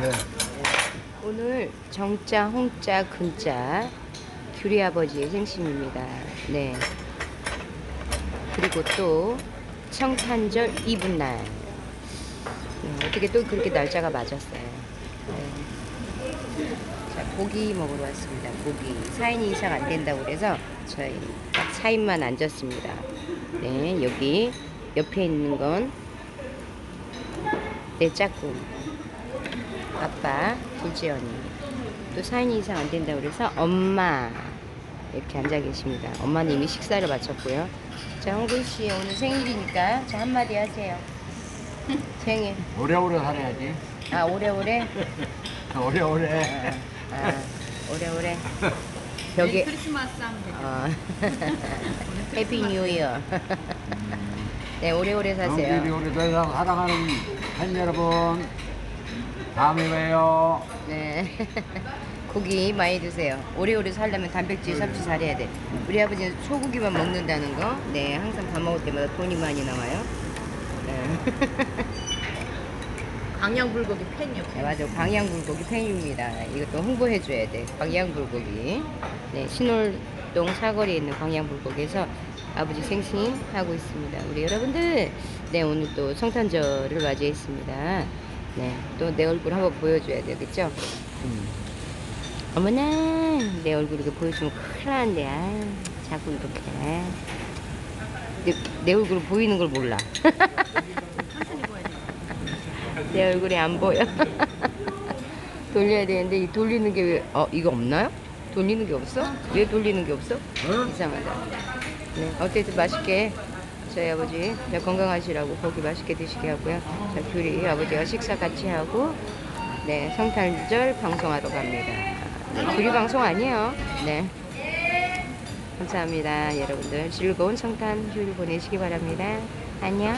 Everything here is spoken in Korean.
네. 오늘 정자, 홍자, 근자 규리 아버지의 생신입니다. 네. 그리고 또 청탄절 이분날. 네, 어떻게 또 그렇게 날짜가 맞았어요. 네. 자, 고기 먹으러 왔습니다. 고기. 4인 이상 안 된다고 그래서 저희 딱 4인만 앉았습니다. 네, 여기 옆에 있는 건 내 짝꿍. 아빠, 둘째 언니. 또 4인 이상 안 된다고 그래서 엄마. 이렇게 앉아 계십니다. 엄마는 이미 식사를 마쳤고요. 자, 홍근 씨 오늘 생일이니까 자, 한마디 하세요. 생일. 오래오래 살아야지. 아, 오래오래. 오래오래. 아, 오래오래. 내일 벽에. 크리스마스 하면. 어. 해피 뉴 이어. 네, 오래오래 사세요. 이상 사랑하는 팬 여러분. 다음에 봬요. 네. 고기 많이 드세요. 오래오래 살려면 단백질 섭취 잘해야 돼. 우리 아버지는 소고기만 먹는다는 거. 네, 항상 밥 먹을 때마다 돈이 많이 나와요. 네. 강양불고기 팬이요. 네, 맞아. 광양불고기 팬입니다. 이것도 홍보해줘야 돼. 광양불고기. 네, 신월동 사거리에 있는 광양불고기에서 아버지 생신 하고 있습니다. 우리 여러분들, 네, 오늘 또 성탄절을 맞이했습니다. 네, 또 내 얼굴 한번 보여줘야 되겠죠? 음. 어머나, 내 얼굴 이렇게 보여주면 큰일 나는데, 아, 자꾸 이렇게. 내, 내 얼굴 보이는 걸 몰라. 내 얼굴이 안 보여. 돌려야 되는데 이 돌리는 게 왜? 어 이거 없나요? 돌리는 게 없어? 왜 돌리는 게 없어? 이상하다. 네 어쨌든 맛있게 저희 아버지 자, 건강하시라고 고기 맛있게 드시게 하고요. 자 둘이 아버지가 식사 같이 하고 네 성탄절 방송하러 갑니다. 네, 둘이 방송 아니에요. 네. 감사합니다. 여러분들 즐거운 성탄 휴일 보내시기 바랍니다. 안녕.